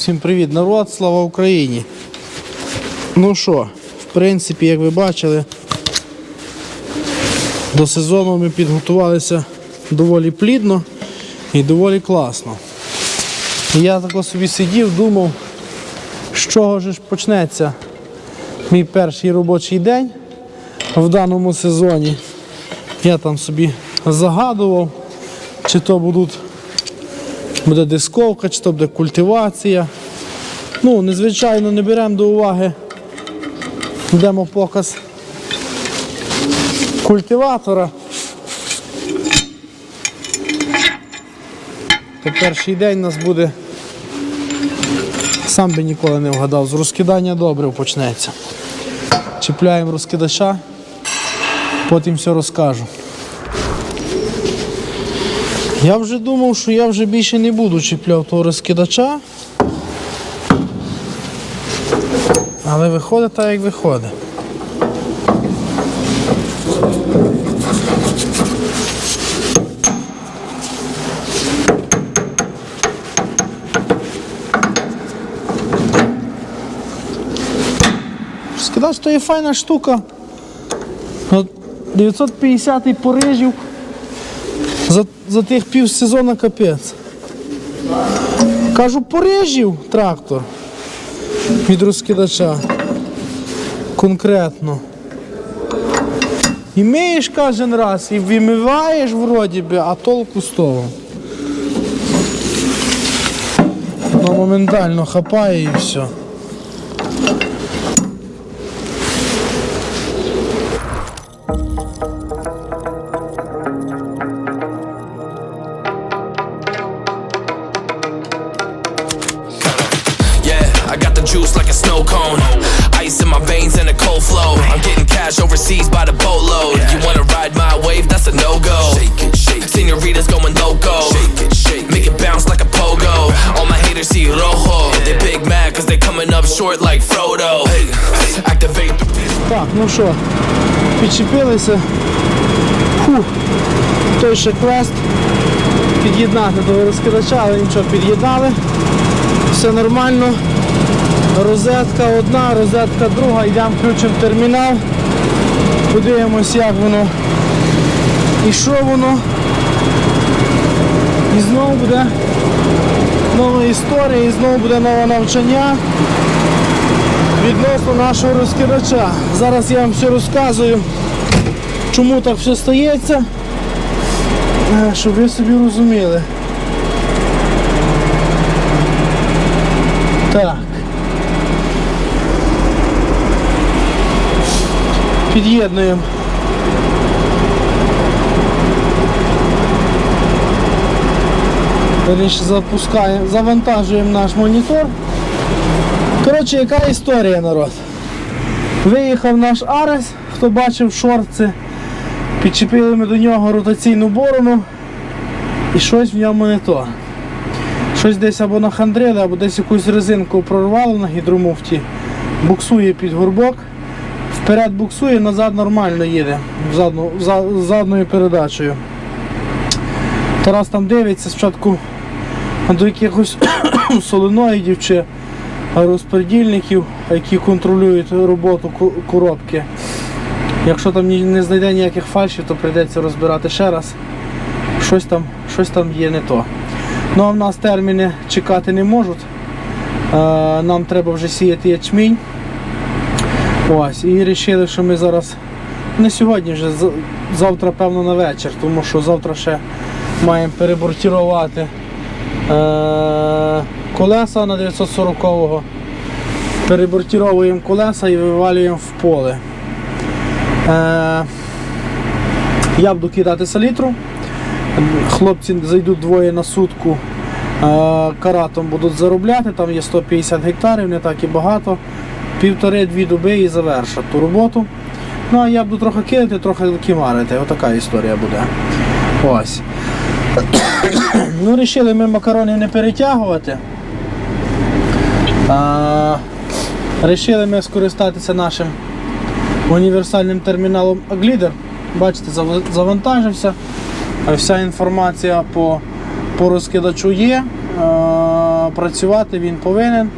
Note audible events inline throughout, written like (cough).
Всім привіт, народ, слава Україні. Ну що, в принципі, як ви бачили, до сезону ми підготувалися доволі плідно і доволі класно. Я тако собі сидів, думав, з чого ж почнеться мій перший робочий день в даному сезоні. Я там собі загадував, чи то будуть буде дисковка, чи то буде культивація. Ну, незвичайно не беремо до уваги демопоказ культиватора. То перший день у нас буде, сам би ніколи не вгадав, з розкидання добрив почнеться. Чіпляємо розкидача, потім все розкажу. Я вже думав, що я вже більше не буду чіпляв того розкидача. Але виходить так, як виходить. Розкидач то є файна штука. От 950 Парижів. За, тих пів сезону капець. Кажу, порежів трактор від розкидача. Конкретно. І миєш кожен раз, і вимиваєш вроді би, а толку з того. Воно моментально хапає і все. Yeah, cash overseas by the boatload. You wanna ride my wave? That's a no go. Shake it, shake. Senoritas going loco. Shake it, shake. Make it bounce like a pogo. All my haters see rojo. They big mad cause they coming up short like Frodo. Activate the. Так, ну що, підчепилися. Фу, той ще квест. Під'єднати до розкидача, але нічого, під'єднали. Все нормально. Розетка одна, розетка друга, йдемо включимо термінал. Подивимось, як воно і що воно. І знову буде нова історія, і знову буде нове навчання відносно нашого розкидача. Зараз я вам все розказую, чому так все стається, е, щоб ви собі розуміли. Так. Під'єднуємо. Запускаємо, завантажуємо наш монітор. Коротше, яка історія, народ? Виїхав наш Арес, хто бачив шорти, підчепили ми до нього ротаційну борону і щось в ньому не то. Щось десь або нахандрили, або десь якусь резинку прорвало на гідромуфті, буксує під горбок, вперед буксує, назад нормально їде задну, за, задною передачею. Тарас там дивиться спочатку до якихось (coughs) соленоїдів чи розподільників, які контролюють роботу коробки. Якщо там не знайде ніяких фальшів, то прийдеться розбирати ще раз. Щось там, щось там є не то. Ну а в нас терміни чекати не можуть. Е, Нам треба вже сіяти ячмінь. Ось, і вирішили, що ми зараз не сьогодні вже, завтра, певно, на вечір, тому що завтра ще маємо перебортувати е, колеса на 940-го. Перебортіровуємо колеса і вивалюємо в поле. Е, я буду кидати салітру. Хлопці зайдуть двоє на сутку. е, Каратом будуть заробляти, там є 150 гектарів, не так і багато. Півтори-дві доби і завершать ту роботу. Ну а я буду трохи кидати, трохи кімарити. Отака історія буде. Ось. (coughs) Ну, вирішили ми макарони не перетягувати. А, Рішили ми скористатися нашим універсальним терміналом Aglider. Бачите, завантажився. Вся інформація по, по розкидачу є. працювати він повинен.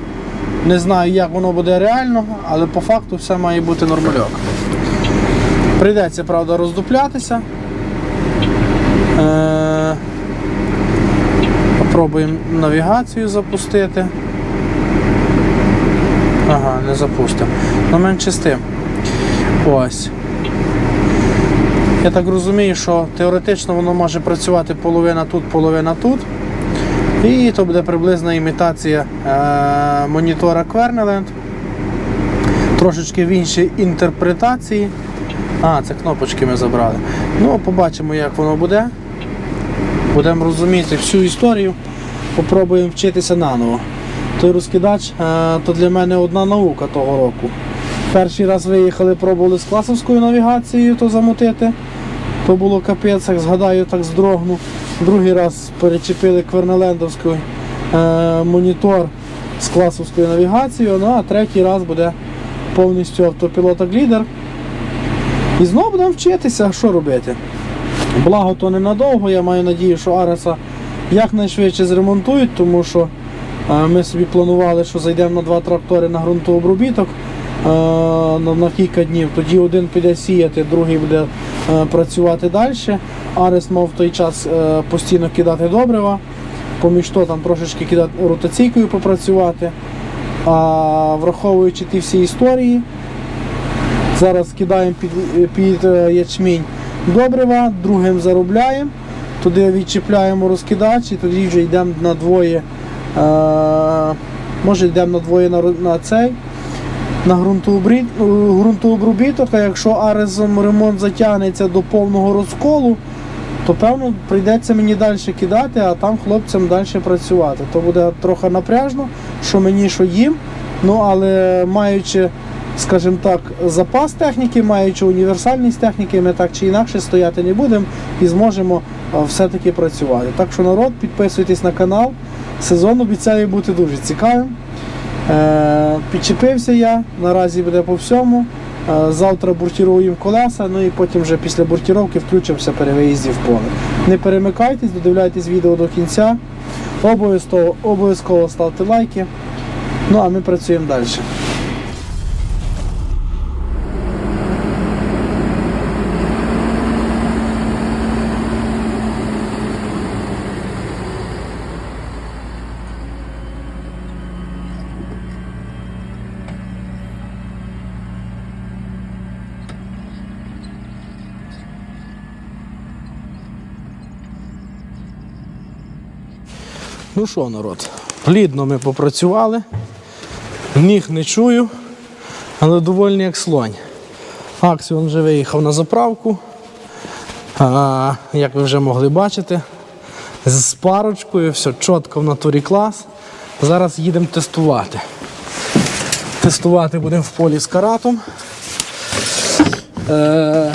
Не знаю, як воно буде реально, але по факту все має бути нормальок. Прийдеться, правда, роздуплятися. Е, Попробуємо навігацію запустити. Ага, не запустимо. Ну менше з тим. Ось. Я так розумію, що теоретично воно може працювати половина тут, половина тут. І то буде приблизна імітація е, монітора Querneland. Трошечки в іншій інтерпретації. А, це кнопочки ми забрали. Ну, побачимо, як воно буде. Будемо розуміти всю історію. Попробуємо вчитися наново. Той розкидач е, то для мене одна наука того року. Перший раз виїхали, пробували з класовською навігацією то замутити. То було капець, як згадаю, так здрогну. Другий раз перечепили квернелендовський е, монітор з класовською навігацією, ну а третій раз буде повністю автопілота глідер. І знову будемо вчитися, що робити. Благо то ненадовго, я маю надію, що Ареса якнайшвидше зремонтують, тому що е, ми собі планували, що зайдемо на два трактори на ґрунтообробіток е, на, кілька днів. Тоді один піде сіяти, другий буде працювати далі. Арес мав в той час е, постійно кидати добрива, поміж то там трошечки кидати ротаційкою попрацювати. А враховуючи ті всі історії, Зараз кидаємо під, під е, ячмінь добрива, другим заробляємо, туди відчіпляємо розкидач і тоді вже йдемо на двоє. Е, може йдемо на двоє на, на цей. На е, ґрунтообробіток, а якщо арезом ремонт затягнеться до повного розколу, то певно прийдеться мені далі кидати, а там хлопцям далі працювати. То буде трохи напряжно, що мені, що їм. Ну але маючи, скажімо так, запас техніки, маючи універсальність техніки, ми так чи інакше стояти не будемо і зможемо все-таки працювати. Так що народ, підписуйтесь на канал. Сезон обіцяє бути дуже цікавим. Е, підчепився я, наразі буде по всьому. Е, Завтра буртіруємо колеса, ну і потім вже після буртіровки включимося при виїзді в поле. Не перемикайтесь, додивляйтесь відео до кінця. Обов'язково, обов'язково ставте лайки. Ну а ми працюємо далі. Ну що, народ, плідно ми попрацювали. Ніг не чую, але довольний як слонь. Аксіон вже виїхав на заправку. А, як ви вже могли бачити, з парочкою, все чітко в натурі клас. Зараз їдемо тестувати. Тестувати будемо в полі з каратом. Е,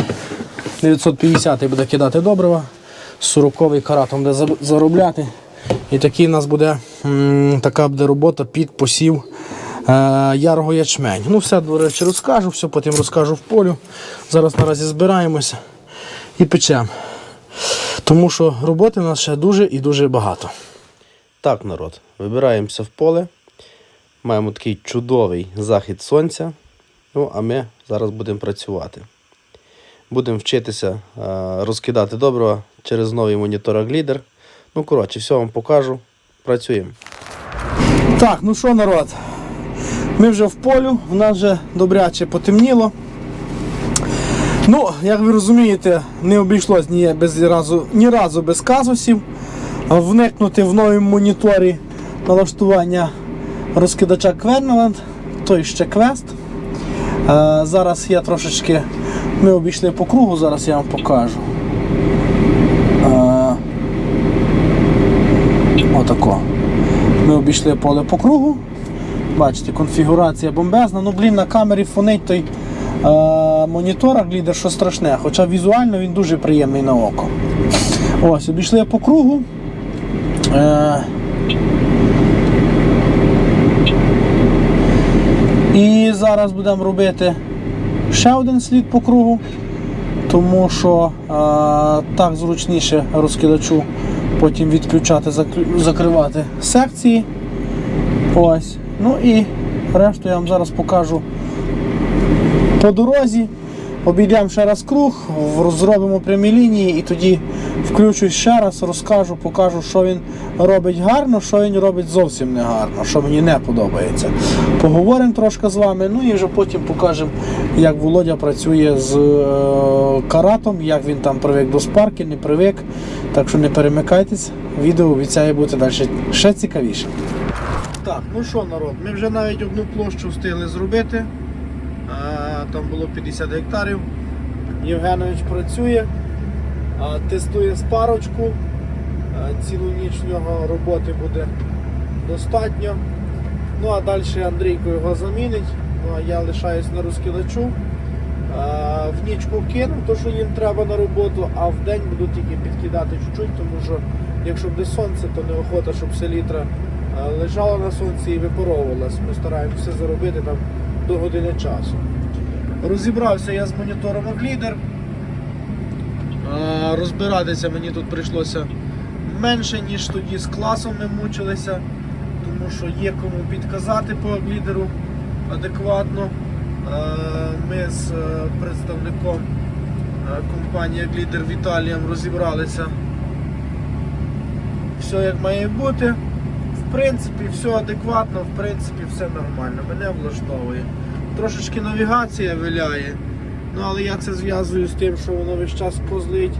950 буде кидати добрива, 40-й каратом буде заробляти. І такий у нас буде така буде робота під посів е, ярого ячмень. Ну, все, до речі, розкажу, все потім розкажу в полю. Зараз наразі збираємося і печемо. Тому що роботи в нас ще дуже і дуже багато. Так, народ, вибираємося в поле. Маємо такий чудовий захід сонця. Ну, а ми зараз будемо працювати. Будемо вчитися е, розкидати добрива через новий монітор Glidder. Ну, коротше, все вам покажу. Працюємо. Так, ну що, народ? Ми вже в полю, в нас вже добряче потемніло. Ну, як ви розумієте, не обійшлось ні, без разу, ні разу без казусів. Вникнути в новому моніторі налаштування розкидача Querneland, той ще квест. Е, зараз я трошечки. Ми обійшли по кругу, зараз я вам покажу. Е, Отако. Ми обійшли поле по кругу. Бачите, конфігурація бомбезна. Ну, блін, на камері фонить той е, монітор глідер, що страшне. Хоча візуально він дуже приємний на око. Ось, обійшли по кругу. Е, і зараз будемо робити ще один слід по кругу, тому що е, так зручніше розкидачу потім відключати, закривати секції. Ось. Ну і решту я вам зараз покажу по дорозі. Обійдемо ще раз круг, в- зробимо прямі лінії і тоді включусь ще раз, розкажу, покажу, що він робить гарно, що він робить зовсім не гарно, що мені не подобається. Поговоримо трошки з вами, ну і вже потім покажемо, як Володя працює з е, каратом, як він там привик до спарки, не привик. Так що не перемикайтесь, відео обіцяє бути далі ще цікавіше. Так, ну що, народ, ми вже навіть одну площу встигли зробити. Там було 50 гектарів. Євгенович працює, тестує спарочку. Цілу ніч в нього роботи буде достатньо. Ну а далі Андрійко його замінить. Ну а я лишаюсь на розкидачу. В нічку кину, то що їм треба на роботу, а в день буду тільки підкидати чуть-чуть, тому що якщо буде сонце, то неохота, щоб селітра лежала на сонці і випаровувалась. Ми стараємося заробити там до години часу. Розібрався я з монітором Оглідер. А, Розбиратися мені тут прийшлося менше, ніж тоді з класом ми мучилися, тому що є кому підказати по Оглідеру адекватно. Ми з е, представником е, компанії Оглідер Віталієм розібралися. Все як має бути. В принципі, все адекватно, в принципі, все нормально. Мене влаштовує. Трошечки навігація виляє. Ну, але я це зв'язую з тим, що воно весь час козлить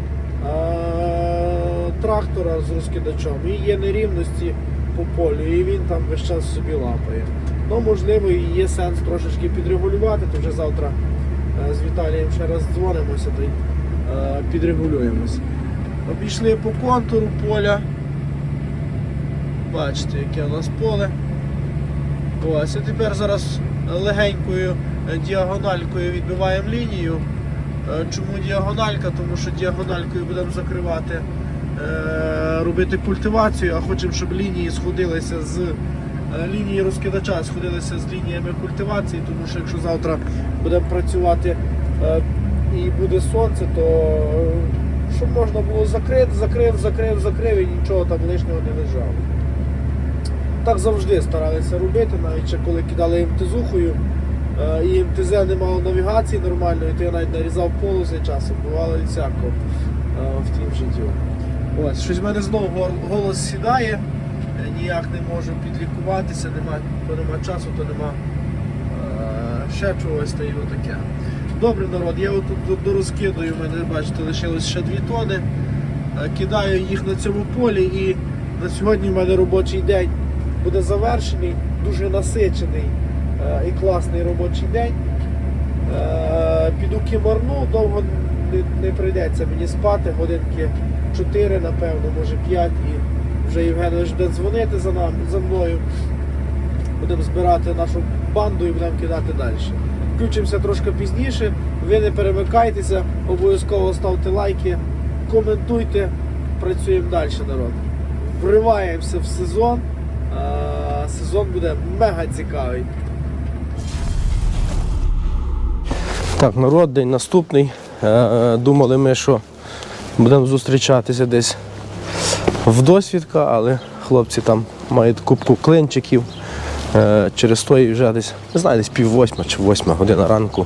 трактора з розкидачом. І є нерівності по полю, і він там весь час собі лапає. Ну, можливо, і є сенс трошечки підрегулювати, то вже завтра е, з Віталієм ще раз дзвонимося та й е, підрегулюємося. Обійшли по контуру поля. Бачите, яке у нас поле. Ось, а тепер зараз легенькою е, діагональкою відбиваємо лінію. Е, Чому діагональка? Тому що діагональкою будемо закривати, е, робити культивацію, а хочемо, щоб лінії сходилися з лінії розкидача, сходилися з лініями культивації, тому що якщо завтра будемо працювати і буде сонце, то щоб можна було закрити, закрив, закрив, закрив і нічого там лишнього не лежало. Так завжди старалися робити, навіть ще коли кидали МТЗухою, е, і МТЗ не мало навігації нормальної, то я навіть нарізав полоси часом, бувало і всяко е, в тім житті. Ось, щось в мене знову голос сідає, е, ніяк не можу підлікуватися, нема, то нема часу, то нема ще чогось та й отаке. Добре, народ, я отут до- дорозкидую, в мене, бачите, лишилось ще 2 тони. Кидаю їх на цьому полі і на сьогодні в мене робочий день буде завершений, дуже насичений е, і класний робочий день. Е, Піду кімарну, довго не, прийдеться мені спати, годинки 4, напевно, може 5 і вже Євгенович буде дзвонити за, нами, за мною. Будемо збирати нашу банду і будемо кидати далі. Включимося трошки пізніше. Ви не перемикайтеся, обов'язково ставте лайки, коментуйте, працюємо далі, народ. Вриваємося в сезон. Сезон буде мега цікавий. Так, народ, день наступний. Е, Думали ми, що будемо зустрічатися десь в досвідка, але хлопці там мають кубку клинчиків. Е, Через то і вже десь, не знаю, десь пів восьма чи восьма година ранку.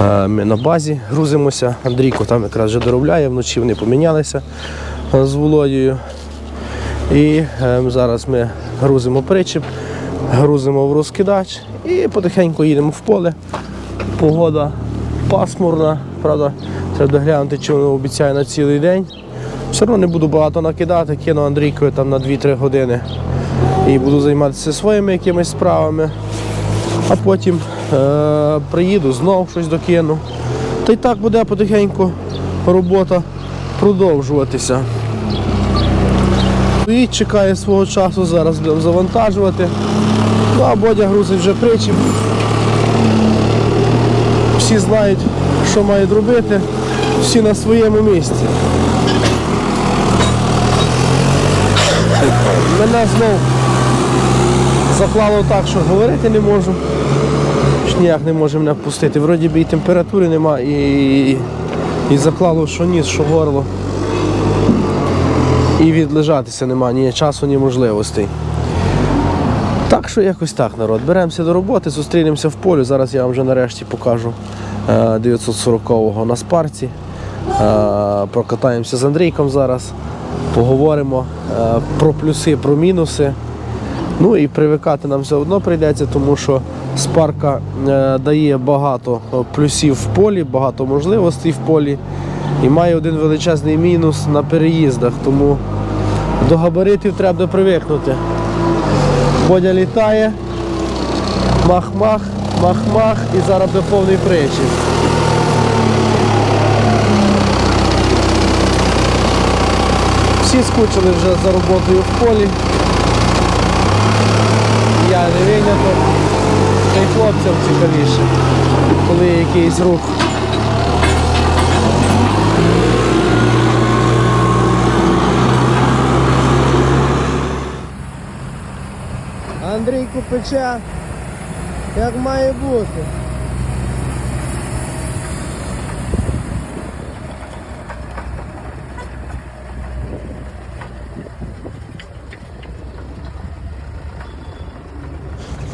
е, Ми на базі грузимося. Андрійко там якраз вже доробляє, вночі вони помінялися з Володією. І е, зараз ми грузимо причіп, грузимо в розкидач і потихеньку їдемо в поле. Погода пасмурна, правда, треба доглянути, чи воно обіцяє на цілий день. Все одно не буду багато накидати, кину Андрійкою там на 2-3 години і буду займатися своїми якимись справами. А потім е- приїду, знов щось докину. Та й так буде потихеньку робота продовжуватися. І чекає свого часу, зараз завантажувати. Ну а Бодя грузить вже причіп. Всі знають, що мають робити, всі на своєму місці. Мене знов заклало так, що говорити не можу. Ніяк не може мене впустити. Вроді би і температури нема, і, і заклало, що ніс, що горло. І відлежатися нема ні часу, ні можливостей. Так що якось так, народ. Беремося до роботи, зустрінемося в полі. Зараз я вам вже нарешті покажу е, 940-го на спарці. Е, Прокатаємося з Андрійком зараз, поговоримо е, про плюси, про мінуси. Ну і привикати нам все одно прийдеться, тому що спарка е, дає багато е, плюсів в полі, багато можливостей в полі. І має один величезний мінус на переїздах, тому до габаритів треба привикнути. Бодя літає, мах-мах, мах-мах і зараз буде повний причіп. Всі скучили вже за роботою в полі. Я не виняток. Та й хлопцям цікавіше, коли є якийсь рух. Андрійку пече, як має бути.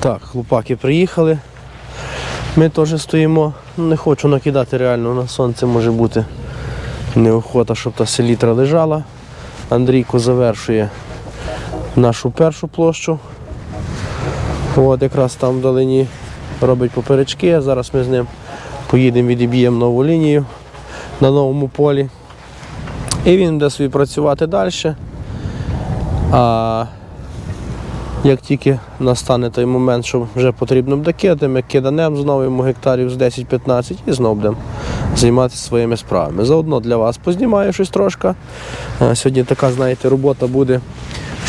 Так, хлопаки приїхали. Ми теж стоїмо. Не хочу накидати реально на сонце може бути неохота, щоб та селітра лежала. Андрійко завершує нашу першу площу. От якраз там вдалині робить поперечки. Зараз ми з ним поїдемо, відіб'ємо нову лінію на новому полі. І він буде собі працювати далі. А як тільки настане той момент, що вже потрібно буде кидати, ми киданемо знову йому гектарів з 10-15 і знову будемо займатися своїми справами. Заодно для вас познімаю щось трошки. Е, Сьогодні така, знаєте, робота буде,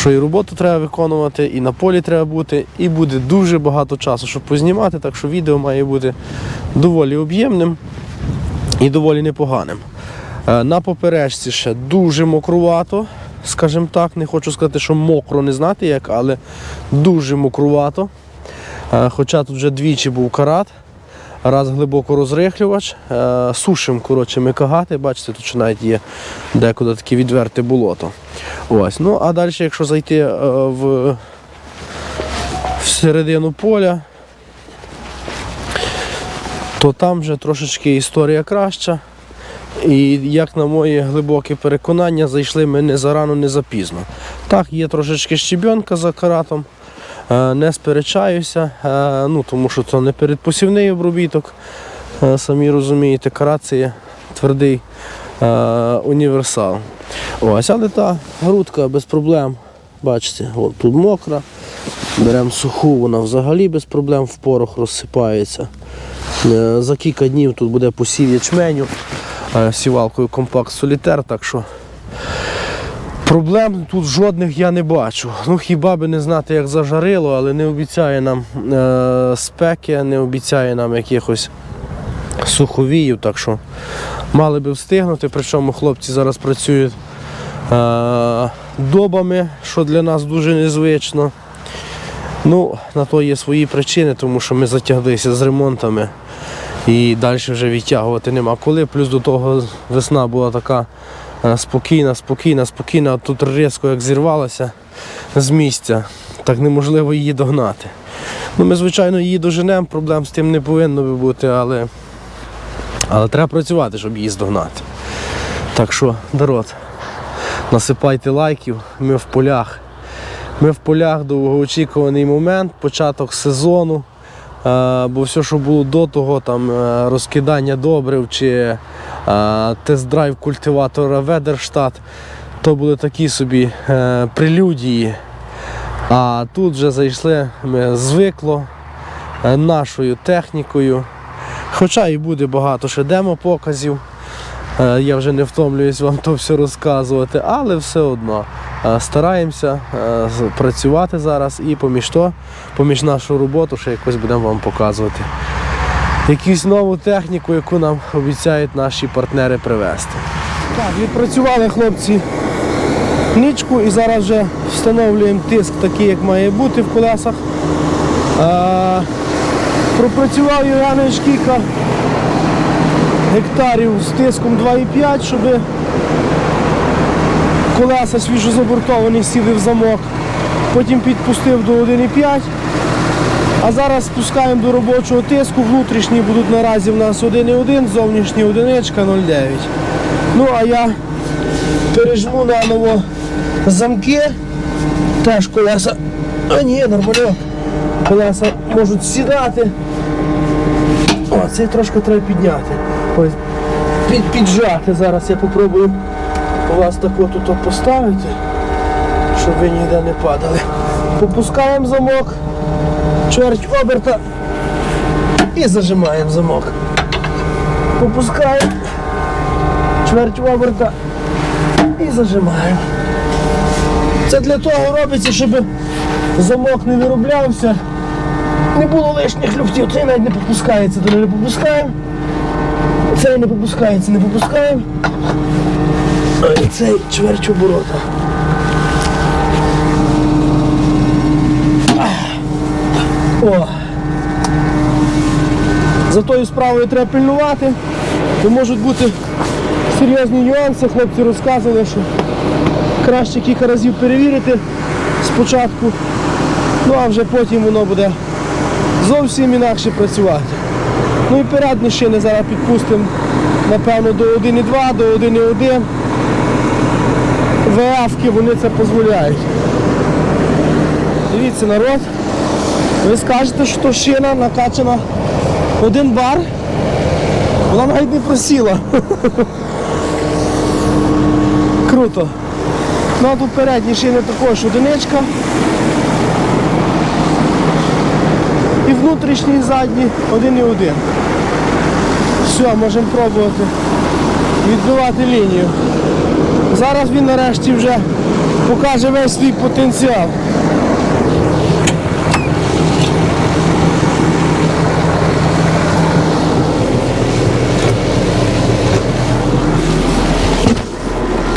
що і роботу треба виконувати, і на полі треба бути, і буде дуже багато часу, щоб познімати, так що відео має бути доволі об'ємним і доволі непоганим. Е, На поперечці ще дуже мокрувато, скажімо так. Не хочу сказати, що мокро не знати як, але дуже мокрувато. Е, Хоча тут вже двічі був карат, раз глибоко розрихлювач, е, сушим коротше, ми кагати, бачите, тут навіть є декуди таке відверте болото. Ось. Ну, а далі, якщо зайти е, в, в середину поля, то там вже трошечки історія краща. І як на моє глибоке переконання, зайшли ми не зарано, не запізно. Так, є трошечки щебенка за каратом, не сперечаюся, е, ну, тому що це не передпосівний обробіток. Е, Самі розумієте, є твердий е, універсал. Ось, але та грудка без проблем. Бачите, от тут мокра. Беремо суху, вона взагалі без проблем в порох розсипається. Е, За кілька днів тут буде посів ячменю е, сівалкою компакт солітер, так що проблем тут жодних я не бачу. Ну хіба би не знати, як зажарило, але не обіцяє нам е, спеки, не обіцяє нам якихось суховіїв, так що мали би встигнути. Причому хлопці зараз працюють е, добами, що для нас дуже незвично. Ну, на то є свої причини, тому що ми затяглися з ремонтами і далі вже відтягувати нема коли. Плюс до того весна була така спокійна, спокійна, спокійна, а тут різко як зірвалася з місця, так неможливо її догнати. Ну, Ми, звичайно, її доженемо, проблем з тим не повинно би бути, але, але треба працювати, щоб її здогнати. Так що, народ, насипайте лайків, ми в полях. Ми в полях довгоочікуваний момент, початок сезону. Е, Бо все, що було до того, там е, розкидання добрив чи тест-драйв культиватора Ведерштат, то були такі собі е, прелюдії. А тут вже зайшли ми звикло е, нашою технікою. Хоча і буде багато ще демо-показів. Е, Я вже не втомлююсь вам то все розказувати, але все одно стараємося працювати зараз і поміж то, поміж нашу роботу ще якось будемо вам показувати. Якусь нову техніку, яку нам обіцяють наші партнери привезти. Так, відпрацювали хлопці нічку і зараз вже встановлюємо тиск такий, як має бути в колесах. Е, пропрацював Євгенович кілька гектарів з тиском 2,5, щоб колеса свіжозабортовані, сіли в замок. Потім підпустив до 1,5. А зараз спускаємо до робочого тиску. Внутрішні будуть наразі в нас 1,1, зовнішні одиничка 0,9. Ну а я пережму наново замки. Теж колеса. А ні, нормально. Колеса можуть сідати. О, цей трошки треба підняти. Ось, під, піджати. Зараз я попробую вас так от тут поставити, щоб ви ніде не падали. Попускаємо замок, чверть оберта і зажимаємо замок. Попускаємо чверть оберта і зажимаємо. Це для того робиться, щоб замок не вироблявся, не було лишніх люфтів. Цей навіть не попускається, то не попускаємо. Цей не попускається, не попускаємо. Цей чверть оборота. О. За тою справою треба пильнувати, бо можуть бути серйозні нюанси. Хлопці розказували, що краще кілька разів перевірити спочатку, ну а вже потім воно буде зовсім інакше працювати. Ну і передні шини зараз підпустимо, напевно, до 1,2, до 1,1. ВФ-ки вони це дозволяють. Дивіться, народ. Ви скажете, що шина накачана один бар. Вона навіть не просіла. (laughs) Круто. Ну а тут передні шини також одиничка. І внутрішній і задній один і один. Все, можемо пробувати відбивати лінію. Зараз він нарешті вже покаже весь свій потенціал.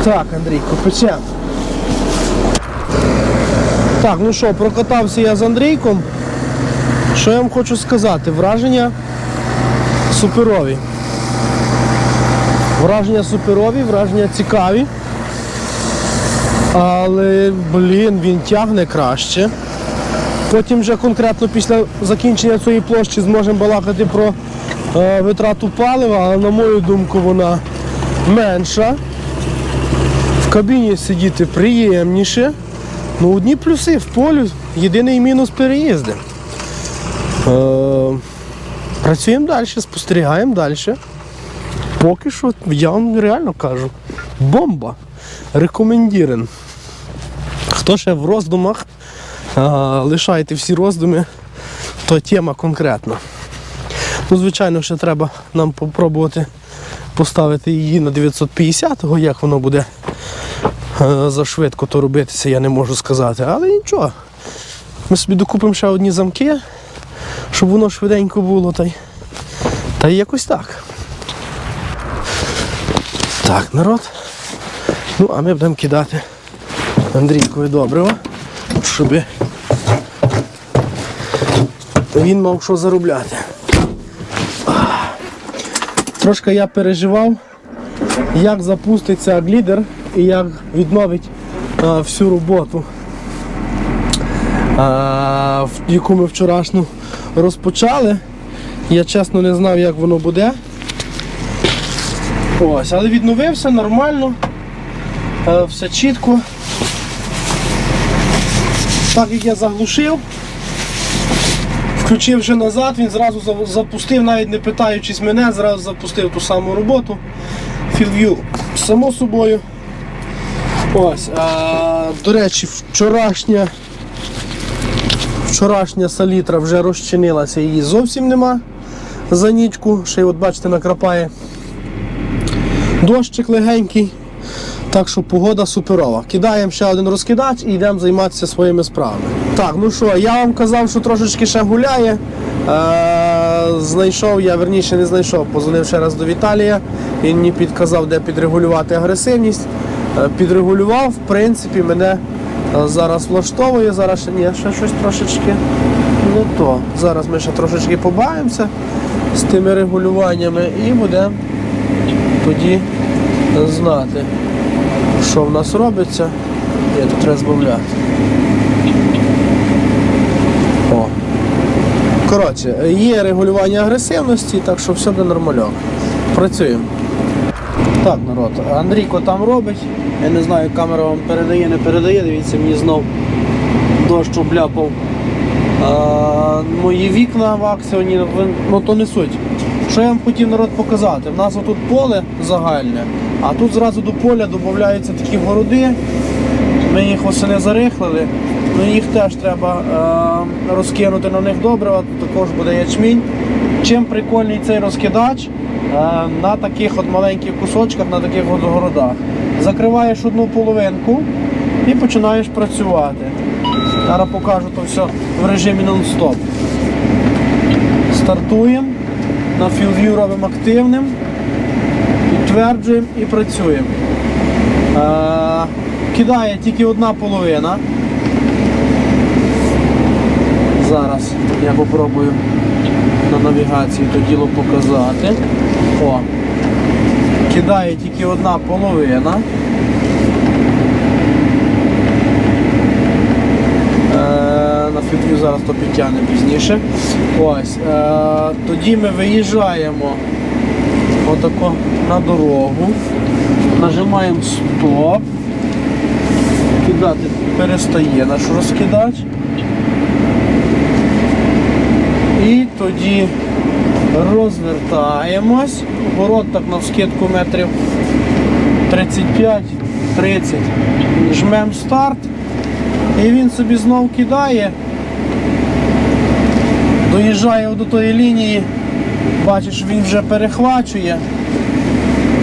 Так, Андрійко, печем. Так, ну що, прокатався я з Андрійком. Що я вам хочу сказати? Враження суперові. Враження суперові, враження цікаві. Але, блін, він тягне краще. Потім вже конкретно після закінчення цієї площі зможемо балакати про е, витрату палива, але на мою думку вона менша. Кабіні сидіти приємніше. Ну, одні плюси в полі, єдиний мінус переїзди. Е, працюємо далі, спостерігаємо далі. Поки що я вам реально кажу. Бомба. Рекомендірен. Хто ще в роздумах, а, лишайте всі роздуми, то тема конкретна. Ну, звичайно, ще треба нам попробувати поставити її на 950-го, як воно буде е, за швидко то робитися, я не можу сказати. Але нічого. Ми собі докупимо ще одні замки, щоб воно швиденько було. Та й, та й якось так. Так, народ. Ну, а ми будемо кидати Андрійкові добриво, щоб він мав що заробляти. Трошки я переживав, як запуститься глідер і як відновить а, всю роботу, а, в- яку ми вчорашню розпочали. Я чесно не знав, як воно буде. Ось, але відновився нормально, е, все чітко. Так як я заглушив, включив вже назад, він зразу запустив, навіть не питаючись мене, зразу запустив ту саму роботу. Філв'ю, само собою. Ось, а, до речі, вчорашня, вчорашня салітра вже розчинилася, її зовсім нема за нічку. Ще й от бачите, накрапає дощик легенький. Так що погода суперова. Кидаємо ще один розкидач і йдемо займатися своїми справами. Так, ну що, я вам казав, що трошечки ще гуляє. Е, знайшов я, верніше не знайшов, позвонив ще раз до Віталія. Він мені підказав, де підрегулювати агресивність. Е, підрегулював, в принципі, мене е, зараз влаштовує. Зараз ще ні, ще щось трошечки не то. Зараз ми ще трошечки побавимося з тими регулюваннями і будемо тоді знати. що в нас робиться. Є, тут треба збавляти. О. Коротше, є регулювання агресивності, так що все буде нормально. Працюємо. Так, народ, Андрійко там робить. Я не знаю, камера вам передає, не передає. Дивіться, мені знов дощ обляпав а, мої вікна в акціоні, ну то не суть. Що я вам хотів народ показати? У нас отут поле загальне, а тут зразу до поля додаються такі городи. Ми їх восени зарихлили, ну їх теж треба е, розкинути на них добрива, тут також буде ячмінь. Чим прикольний цей розкидач е, на таких от маленьких кусочках, на таких от городах. Закриваєш одну половинку і починаєш працювати. Зараз покажу то все в режимі нон-стоп. Стартуємо, на FieldView робимо активним, підтверджуємо і працюємо. Е, кидає тільки одна половина. Зараз я попробую на навігації то діло показати. О. Кидає тільки одна половина. Е, на фільтрі зараз то підтягне пізніше. Ось. Е, тоді ми виїжджаємо отако на дорогу. Нажимаємо стоп. Кидати перестає наш розкидач. І тоді розвертаємось. Город так на вскидку метрів 35-30. Жмемо старт. І він собі знов кидає. Доїжджає до тої лінії, бачиш, він вже перехвачує.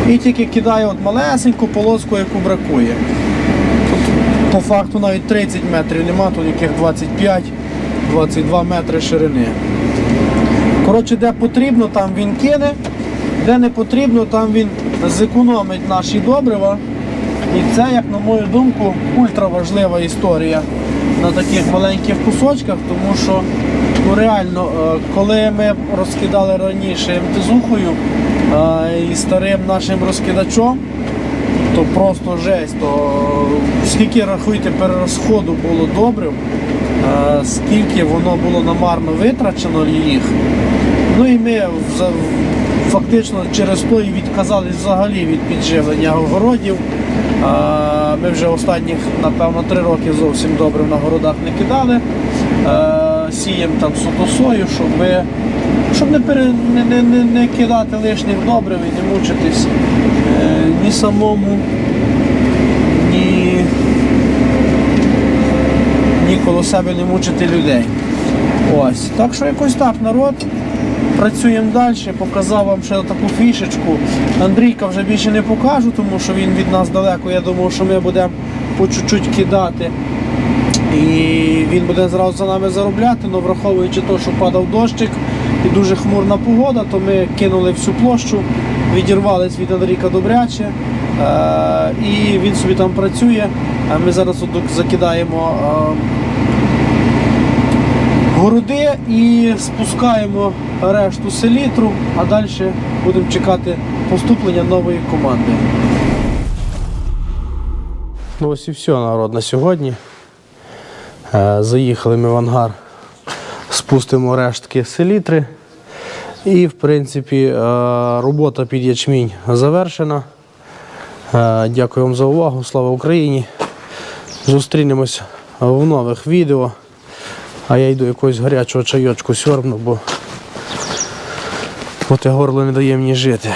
І тільки кидає от малесеньку полоску, яку бракує. Тут по факту навіть 30 метрів нема, тут яких 25-22 метри ширини. Коротше, де потрібно, там він кине, де не потрібно, там він зекономить наші добрива. І це, як на мою думку, ультра важлива історія на таких маленьких кусочках, тому що ну, реально, е, коли ми розкидали раніше МТЗухою е, і старим нашим розкидачом, то просто жесть. То скільки рахуйте перерозходу було добрив, е, скільки воно було намарно витрачено їх. Ну і ми фактично через то і відказались взагалі від підживлення огородів. Ми вже останніх, напевно, три роки зовсім добре на городах не кидали. Сіємо там суто сою, щоб, щоб не, пере, не, не, не, не кидати лишніх добрив і не мучитись е, ні самому, ні, ні коло себе не мучити людей. Ось. Так що якось так, народ. Працюємо далі, показав вам ще таку фішечку. Андрійка вже більше не покажу, тому що він від нас далеко. Я думав, що ми будемо по чуть-чуть кидати. І він буде зразу за нами заробляти, але враховуючи те, що падав дощик і дуже хмурна погода, то ми кинули всю площу, відірвались від Андрійка добряче. Е, і він собі там працює. Ми зараз закидаємо городи і спускаємо решту селітру, а далі будемо чекати поступлення нової команди. Ну ось і все, народ, на сьогодні. Е, Заїхали ми в ангар, спустимо рештки селітри. І, в принципі, е, робота під ячмінь завершена. Е, Дякую вам за увагу. Слава Україні! Зустрінемось в нових відео. А я йду якогось гарячого чайочку сьорбну, бо, бо горло не дає мені жити.